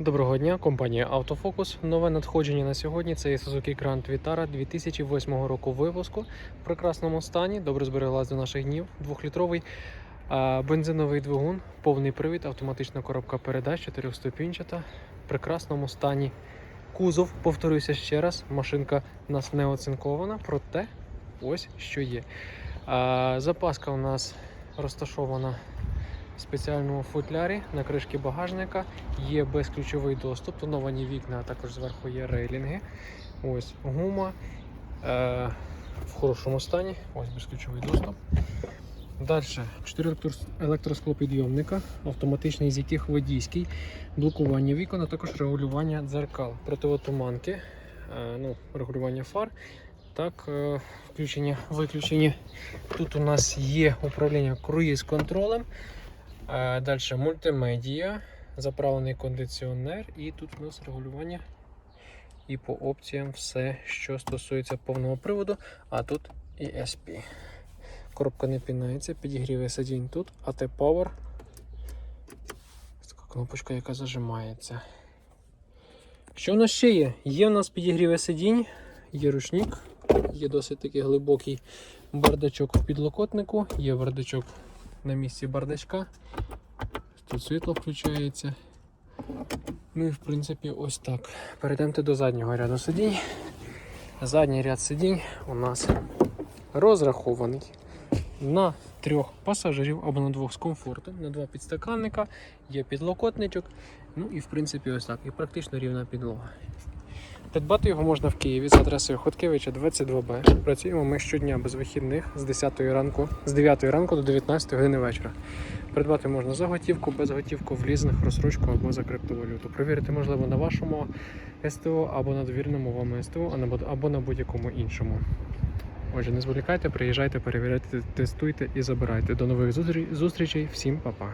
Доброго дня, компанія Автофокус. Нове надходження на сьогодні це Suzuki Grand Vitara 2008 року випуску в прекрасному стані. Добре збереглась до наших днів. Двохлітровий бензиновий двигун, повний привід, автоматична коробка передач, чотирьохступінчата, в прекрасному стані. Кузов, повторюся ще раз, машинка у нас не оцинкована, проте ось що є. Запаска у нас розташована в спеціальному футлярі на кришки багажника. Є безключовий доступ, тоновані вікна, а також зверху є рейлінги. Ось гума е, в хорошому стані. Ось безключовий доступ. Далі 4 електросклопідйомника, автоматичний з яких водійський, блокування вікон, а також регулювання дзеркал, противотуманки, е, ну, регулювання фар. Так, е, включення, виключення. Тут у нас є управління круїз-контролем. Далі мультимедія, заправлений кондиціонер, і тут у нас регулювання. І по опціям все, що стосується повного приводу, а тут і SP. Коробка не пінається, підігріває сидінь тут, AT Power. Така кнопочка, яка зажимається. Що у нас ще є? Є у нас підігріве сидінь, є ручник, є досить такий глибокий бардачок в підлокотнику, є бардачок на місці бардачка. Тут світло включається. Ну і в принципі ось так. Перейдемо до заднього ряду сидінь. Задній ряд сидінь у нас розрахований на трьох пасажирів або на двох з комфортом, на два підстаканника, є підлокотничок. Ну і в принципі ось так. І практично рівна підлога. Придбати його можна в Києві за адресою Хоткевича 22Б. Працюємо ми щодня без вихідних з 10 ранку, з 9 ранку до 19 години вечора. Придбати можна за готівку, без готівку, в лізинг, розсрочку або за криптовалюту. Провірити можливо на вашому СТО або на довіреному вам СТО, або на будь-якому іншому. Отже, не зволікайте, приїжджайте, перевіряйте, тестуйте і забирайте. До нових зустрічей. Всім па-па.